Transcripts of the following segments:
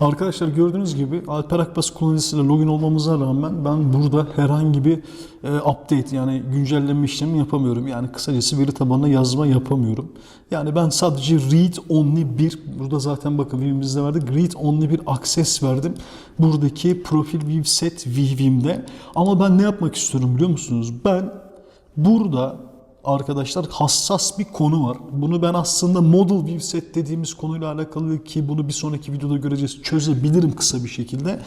Arkadaşlar gördüğünüz gibi Alper Akbas kullanıcısıyla login olmamıza rağmen ben burada herhangi bir e, update yani güncelleme işlemi yapamıyorum. Yani kısacası veri tabanına yazma yapamıyorum. Yani ben sadece read only bir, burada zaten bakın view'imizde verdik, read only bir access verdim. Buradaki profil view set view'imde. Ama ben ne yapmak istiyorum biliyor musunuz? Ben burada arkadaşlar hassas bir konu var. Bunu ben aslında model view set dediğimiz konuyla alakalı ki bunu bir sonraki videoda göreceğiz çözebilirim kısa bir şekilde.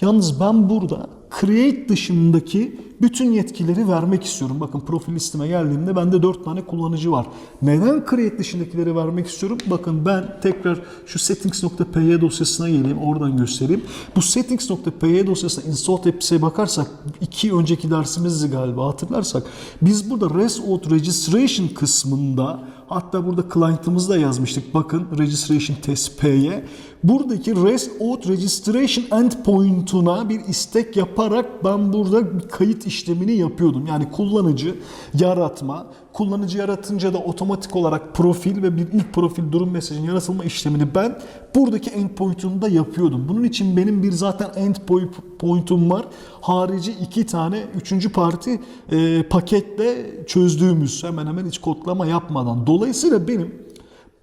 Yalnız ben burada create dışındaki bütün yetkileri vermek istiyorum. Bakın profil listeme geldiğimde bende 4 tane kullanıcı var. Neden create dışındakileri vermek istiyorum? Bakın ben tekrar şu settings.py dosyasına geleyim. Oradan göstereyim. Bu settings.py dosyasına install apps'e bakarsak iki önceki dersimizdi galiba hatırlarsak biz burada REST auth registration kısmında hatta burada client'ımızda yazmıştık. Bakın registration test p'ye buradaki REST auth registration endpoint'una bir istek yaparak ben burada bir kayıt işlemini yapıyordum. Yani kullanıcı yaratma, kullanıcı yaratınca da otomatik olarak profil ve bir ilk profil durum mesajının yaratılma işlemini ben buradaki endpoint'umda yapıyordum. Bunun için benim bir zaten endpoint'um var. Harici iki tane üçüncü parti e, paketle çözdüğümüz hemen hemen hiç kodlama yapmadan. Dolayısıyla benim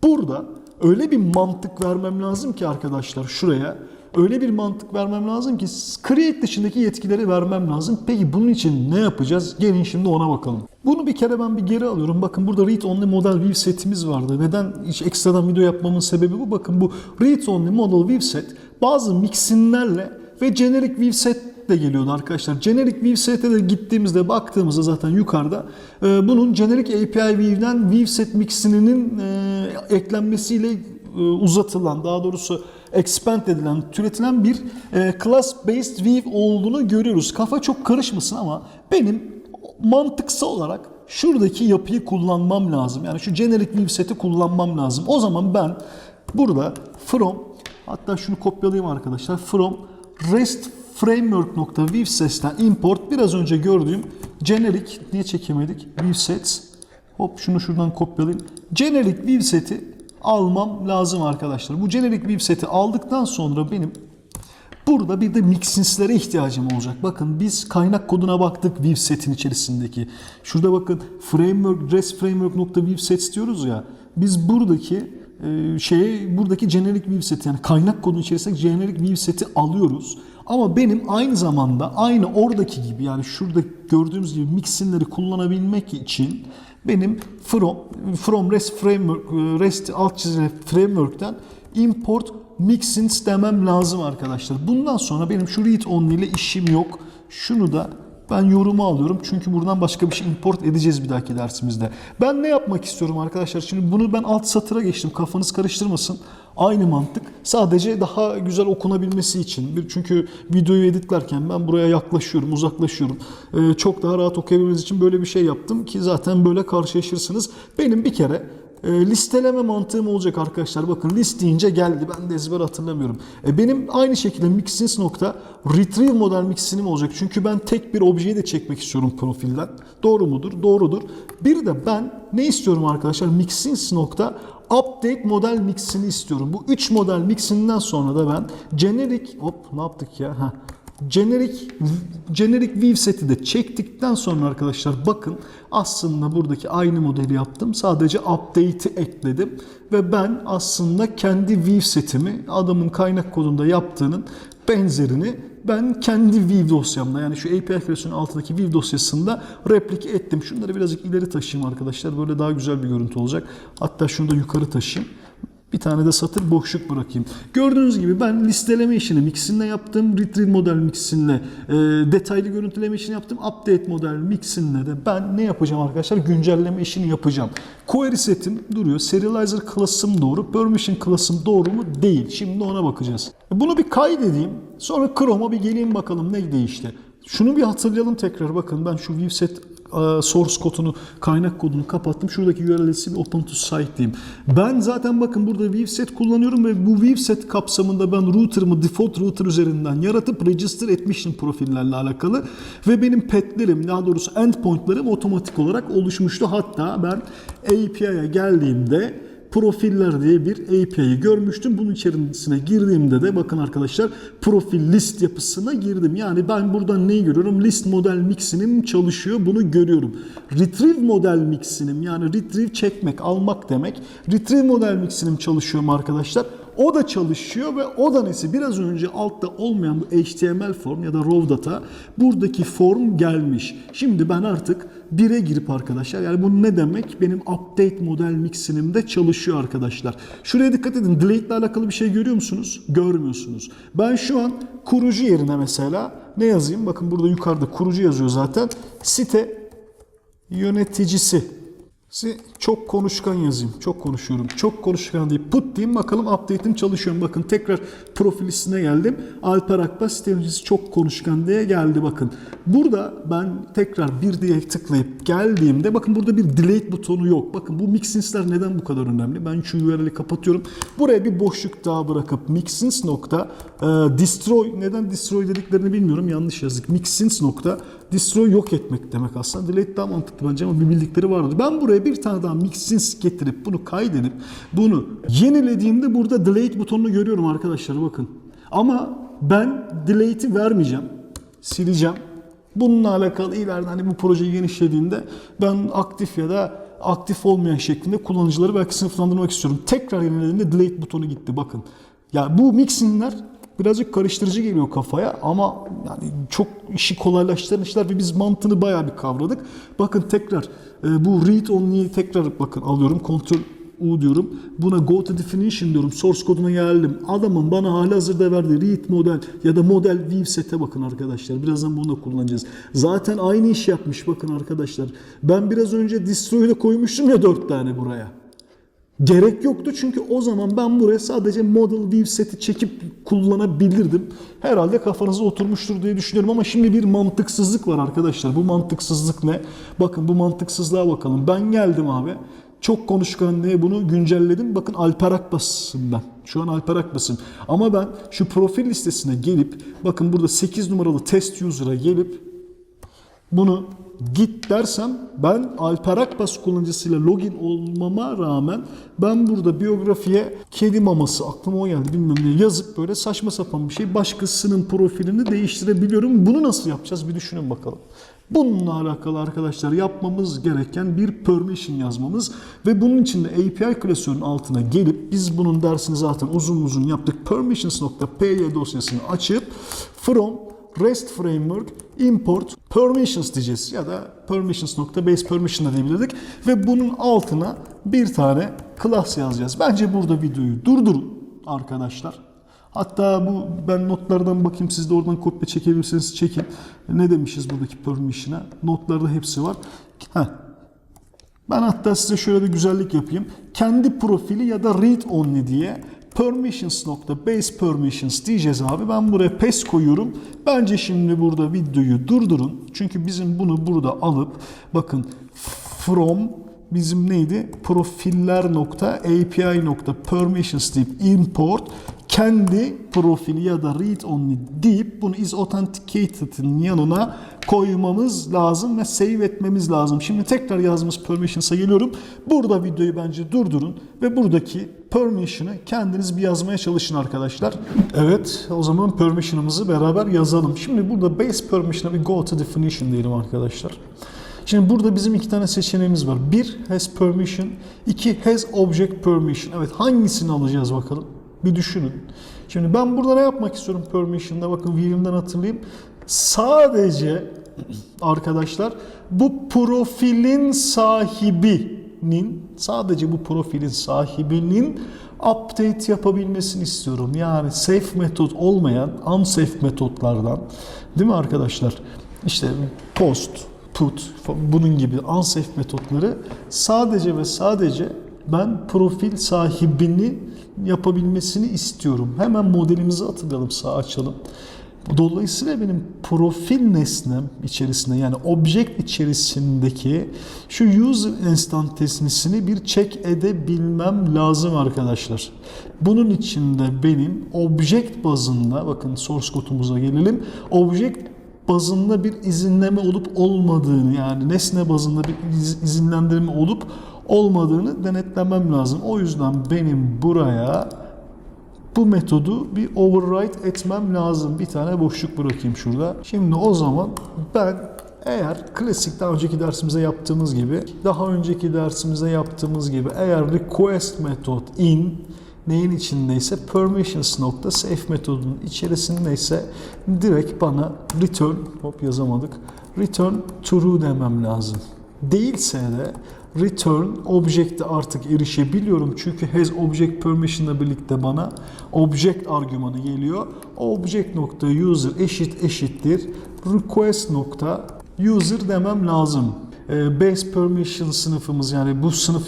burada öyle bir mantık vermem lazım ki arkadaşlar şuraya öyle bir mantık vermem lazım ki create dışındaki yetkileri vermem lazım. Peki bunun için ne yapacağız? Gelin şimdi ona bakalım. Bunu bir kere ben bir geri alıyorum. Bakın burada read only model view setimiz vardı. Neden hiç ekstradan video yapmamın sebebi bu. Bakın bu read only model view set bazı mixinlerle ve generic view set de geliyordu arkadaşlar. Generic view set'e de gittiğimizde baktığımızda zaten yukarıda e, bunun generic API view'den view set mixininin e, eklenmesiyle uzatılan daha doğrusu expand edilen, türetilen bir e, class based view olduğunu görüyoruz. Kafa çok karışmasın ama benim mantıksal olarak şuradaki yapıyı kullanmam lazım. Yani şu generic view seti kullanmam lazım. O zaman ben burada from hatta şunu kopyalayayım arkadaşlar. From rest framework.view ses'ten import biraz önce gördüğüm generic niye çekemedik? View sets. Hop şunu şuradan kopyalayayım. Generic view seti almam lazım arkadaşlar. Bu generic view seti aldıktan sonra benim Burada bir de mixinslere ihtiyacım olacak. Bakın biz kaynak koduna baktık view setin içerisindeki. Şurada bakın framework, rest framework.view sets diyoruz ya. Biz buradaki e, şeye buradaki generic view seti yani kaynak kodunun içerisindeki generic view seti alıyoruz. Ama benim aynı zamanda aynı oradaki gibi yani şurada gördüğümüz gibi mixinleri kullanabilmek için benim from from rest framework rest alt çizgi framework'ten import mixins demem lazım arkadaşlar. Bundan sonra benim şu read only ile işim yok. Şunu da ben yoruma alıyorum çünkü buradan başka bir şey import edeceğiz bir dahaki dersimizde. Ben ne yapmak istiyorum arkadaşlar? Şimdi bunu ben alt satıra geçtim. Kafanız karıştırmasın. Aynı mantık. Sadece daha güzel okunabilmesi için. Bir Çünkü videoyu editlerken ben buraya yaklaşıyorum, uzaklaşıyorum. Ee, çok daha rahat okuyabilmeniz için böyle bir şey yaptım ki zaten böyle karşılaşırsınız. Benim bir kere e, listeleme mantığım olacak arkadaşlar. Bakın list deyince geldi. Ben de ezber hatırlamıyorum. E, benim aynı şekilde mixins nokta retrieve model mixinim olacak. Çünkü ben tek bir objeyi de çekmek istiyorum profilden. Doğru mudur? Doğrudur. Bir de ben ne istiyorum arkadaşlar? Mixins nokta update model mixini istiyorum. Bu 3 model mixinden sonra da ben generic hop ne yaptık ya? Ha. Generic, generic view seti de çektikten sonra arkadaşlar bakın aslında buradaki aynı modeli yaptım. Sadece update'i ekledim ve ben aslında kendi view setimi adamın kaynak kodunda yaptığının benzerini ben kendi view dosyamda yani şu API klasörünün altındaki view dosyasında replike ettim. Şunları birazcık ileri taşıyayım arkadaşlar. Böyle daha güzel bir görüntü olacak. Hatta şunu da yukarı taşıyayım. Bir tane de satır boşluk bırakayım. Gördüğünüz gibi ben listeleme işini mixinle yaptım. Retrieve model mixinle e, detaylı görüntüleme işini yaptım. Update model mixinle de ben ne yapacağım arkadaşlar? Güncelleme işini yapacağım. Query setim duruyor. Serializer class'ım doğru. Permission class'ım doğru mu? Değil. Şimdi ona bakacağız. Bunu bir kaydedeyim. Sonra Chrome'a bir geleyim bakalım ne değişti. Şunu bir hatırlayalım tekrar. Bakın ben şu view set e, source kodunu, kaynak kodunu kapattım. Şuradaki URL'si bir open to site diyeyim. Ben zaten bakın burada view set kullanıyorum ve bu view set kapsamında ben router'ımı default router üzerinden yaratıp register etmişim profillerle alakalı ve benim petlerim, daha doğrusu endpoint'larım otomatik olarak oluşmuştu. Hatta ben API'ye geldiğimde profiller diye bir API'yi görmüştüm. Bunun içerisine girdiğimde de bakın arkadaşlar profil list yapısına girdim. Yani ben buradan neyi görüyorum? List model mix'inim çalışıyor. Bunu görüyorum. Retrieve model mix'inim yani retrieve çekmek, almak demek. Retrieve model mix'inim çalışıyorum arkadaşlar. O da çalışıyor ve o da nesi? Biraz önce altta olmayan bu HTML form ya da raw data buradaki form gelmiş. Şimdi ben artık 1'e girip arkadaşlar yani bu ne demek? Benim update model mixinimde çalışıyor arkadaşlar. Şuraya dikkat edin. Delete ile alakalı bir şey görüyor musunuz? Görmüyorsunuz. Ben şu an kurucu yerine mesela ne yazayım? Bakın burada yukarıda kurucu yazıyor zaten. Site yöneticisi Si- çok konuşkan yazayım. Çok konuşuyorum. Çok konuşkan deyip put diyeyim bakalım update'im çalışıyor? Bakın tekrar profil listine geldim. Alper Akbaş site yöneticisi çok konuşkan diye geldi bakın. Burada ben tekrar bir diye tıklayıp geldiğimde bakın burada bir delete butonu yok. Bakın bu mixins'ler neden bu kadar önemli? Ben şu URL'i kapatıyorum. Buraya bir boşluk daha bırakıp mixins nokta e, destroy neden destroy dediklerini bilmiyorum. Yanlış yazdık. Mixins nokta destroy yok etmek demek aslında. Delete daha mantıklı bence ama bir bildikleri vardır. Ben buraya bir tane daha mixins getirip bunu kaydedip bunu yenilediğimde burada delete butonunu görüyorum arkadaşlar bakın. Ama ben delete'i vermeyeceğim. Sileceğim. Bununla alakalı ileride hani bu projeyi genişlediğinde ben aktif ya da aktif olmayan şeklinde kullanıcıları belki sınıflandırmak istiyorum. Tekrar yenilediğimde delete butonu gitti bakın. Ya bu mixinler birazcık karıştırıcı geliyor kafaya ama yani çok işi kolaylaştıran işler ve biz mantığını bayağı bir kavradık. Bakın tekrar e, bu read only'yi tekrar bakın alıyorum. Ctrl U diyorum. Buna go to definition diyorum. Source koduna geldim. Adamın bana hali hazırda verdiği read model ya da model view set'e bakın arkadaşlar. Birazdan bunu da kullanacağız. Zaten aynı iş yapmış bakın arkadaşlar. Ben biraz önce destroy'da koymuştum ya 4 tane buraya. Gerek yoktu çünkü o zaman ben buraya sadece model view seti çekip kullanabilirdim. Herhalde kafanıza oturmuştur diye düşünüyorum ama şimdi bir mantıksızlık var arkadaşlar. Bu mantıksızlık ne? Bakın bu mantıksızlığa bakalım. Ben geldim abi. Çok konuşkan diye bunu güncelledim. Bakın Alper Akbas'ım ben. Şu an Alper Akbas'ım. Ama ben şu profil listesine gelip bakın burada 8 numaralı test user'a gelip bunu git dersem ben Alper Akbas kullanıcısıyla login olmama rağmen ben burada biyografiye kedi maması aklıma o geldi bilmem ne yazıp böyle saçma sapan bir şey başkasının profilini değiştirebiliyorum. Bunu nasıl yapacağız bir düşünün bakalım. Bununla alakalı arkadaşlar yapmamız gereken bir permission yazmamız ve bunun için de API klasörünün altına gelip biz bunun dersini zaten uzun uzun yaptık. permissions.py dosyasını açıp from REST framework import permissions diyeceğiz ya da permissions.base permission da diyebilirdik ve bunun altına bir tane class yazacağız. Bence burada videoyu durdurun arkadaşlar. Hatta bu ben notlardan bakayım siz de oradan kopya çekebilirseniz çekin. Ne demişiz buradaki permission'a? Notlarda hepsi var. Heh, ben hatta size şöyle bir güzellik yapayım. Kendi profili ya da read only diye permissions.base permissions diyeceğiz abi. Ben buraya pes koyuyorum. Bence şimdi burada videoyu durdurun. Çünkü bizim bunu burada alıp bakın from bizim neydi? profiller.api.permissions deyip import kendi profili ya da read only deyip bunu is authenticated'in yanına koymamız lazım ve save etmemiz lazım. Şimdi tekrar yazdığımız permissions'a geliyorum. Burada videoyu bence durdurun ve buradaki permission'ı kendiniz bir yazmaya çalışın arkadaşlar. Evet o zaman permission'ımızı beraber yazalım. Şimdi burada base permission'a bir go to definition diyelim arkadaşlar. Şimdi burada bizim iki tane seçeneğimiz var. Bir has permission, iki has object permission. Evet hangisini alacağız bakalım? Bir düşünün. Şimdi ben burada ne yapmak istiyorum permission'da? Bakın view'imden hatırlayayım. Sadece arkadaşlar bu profilin sahibinin sadece bu profilin sahibinin update yapabilmesini istiyorum. Yani safe metot olmayan unsafe metotlardan değil mi arkadaşlar? İşte post, put bunun gibi unsafe metotları sadece ve sadece ben profil sahibini yapabilmesini istiyorum. Hemen modelimizi hatırlayalım, sağ açalım. Dolayısıyla benim profil nesnem içerisinde yani object içerisindeki şu user instantesini bir check edebilmem lazım arkadaşlar. Bunun için de benim object bazında bakın source kodumuza gelelim. Object bazında bir izinleme olup olmadığını yani nesne bazında bir iz- izinlendirme olup olmadığını denetlemem lazım. O yüzden benim buraya bu metodu bir override etmem lazım. Bir tane boşluk bırakayım şurada. Şimdi o zaman ben eğer klasik daha önceki dersimize yaptığımız gibi, daha önceki dersimize yaptığımız gibi eğer request method in neyin içindeyse permissions nokta safe metodunun içerisindeyse direkt bana return hop yazamadık. Return true demem lazım. Değilse de return object'e artık erişebiliyorum. Çünkü has object permission ile birlikte bana object argümanı geliyor. Object nokta user eşit eşittir. Request nokta user demem lazım. Ee, Base permission sınıfımız yani bu sınıf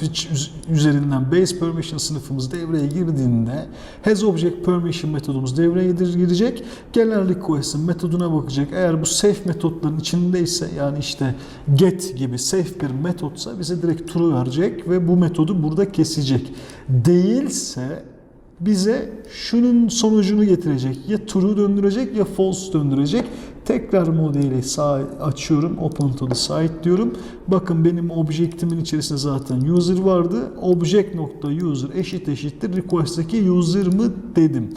üzerinden base permission sınıfımız devreye girdiğinde has object permission metodumuz devreye gir- girecek. Gelen request'in metoduna bakacak. Eğer bu safe metotların içindeyse yani işte get gibi safe bir metotsa bize direkt true verecek ve bu metodu burada kesecek. Değilse bize şunun sonucunu getirecek. Ya true döndürecek ya false döndürecek. Tekrar modeli sağ açıyorum. Open to the site diyorum. Bakın benim objektimin içerisinde zaten user vardı. Object nokta user eşit eşittir. Request'teki user mı dedim.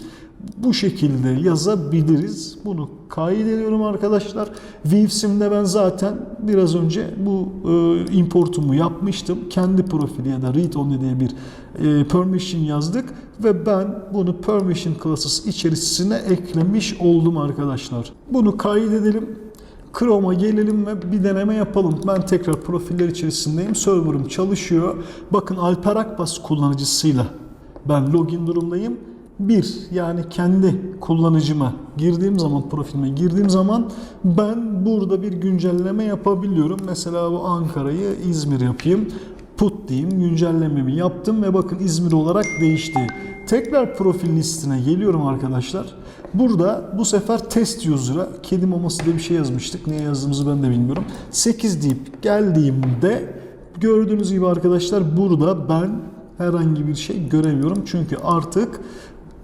Bu şekilde yazabiliriz. Bunu kaydediyorum arkadaşlar. Vivsim'de ben zaten biraz önce bu e, importumu yapmıştım. Kendi profili ya da read only diye bir e, permission yazdık ve ben bunu permission classes içerisine eklemiş oldum arkadaşlar. Bunu kaydedelim. Chrome'a gelelim ve bir deneme yapalım. Ben tekrar profiller içerisindeyim. Server'ım çalışıyor. Bakın Alper Akbas kullanıcısıyla ben login durumdayım. Bir, yani kendi kullanıcıma girdiğim zaman, profilime girdiğim zaman ben burada bir güncelleme yapabiliyorum. Mesela bu Ankara'yı İzmir yapayım. Put diyeyim, güncellememi yaptım ve bakın İzmir olarak değişti. Tekrar profil listine geliyorum arkadaşlar. Burada bu sefer test user'a kedi maması diye bir şey yazmıştık. Niye yazdığımızı ben de bilmiyorum. 8 deyip geldiğimde gördüğünüz gibi arkadaşlar burada ben herhangi bir şey göremiyorum. Çünkü artık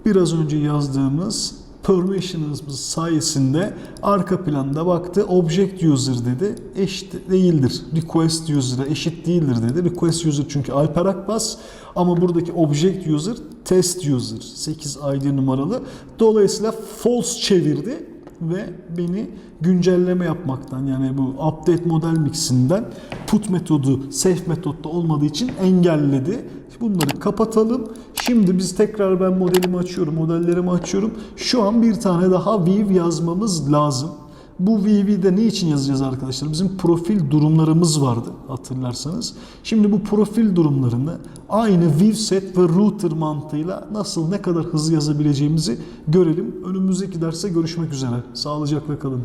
biraz önce yazdığımız permission'ımız sayesinde arka planda baktı. Object user dedi. Eşit değildir. Request user'a eşit değildir dedi. Request user çünkü Alper Akbas ama buradaki object user test user 8 ID numaralı. Dolayısıyla false çevirdi ve beni güncelleme yapmaktan yani bu update model mixinden put metodu safe metodda olmadığı için engelledi. Bunları kapatalım. Şimdi biz tekrar ben modelimi açıyorum, modellerimi açıyorum. Şu an bir tane daha Viv yazmamız lazım. Bu VV'de ne için yazacağız arkadaşlar? Bizim profil durumlarımız vardı hatırlarsanız. Şimdi bu profil durumlarını aynı VivSet ve Router mantığıyla nasıl ne kadar hızlı yazabileceğimizi görelim. Önümüzdeki derste görüşmek üzere. Sağlıcakla kalın.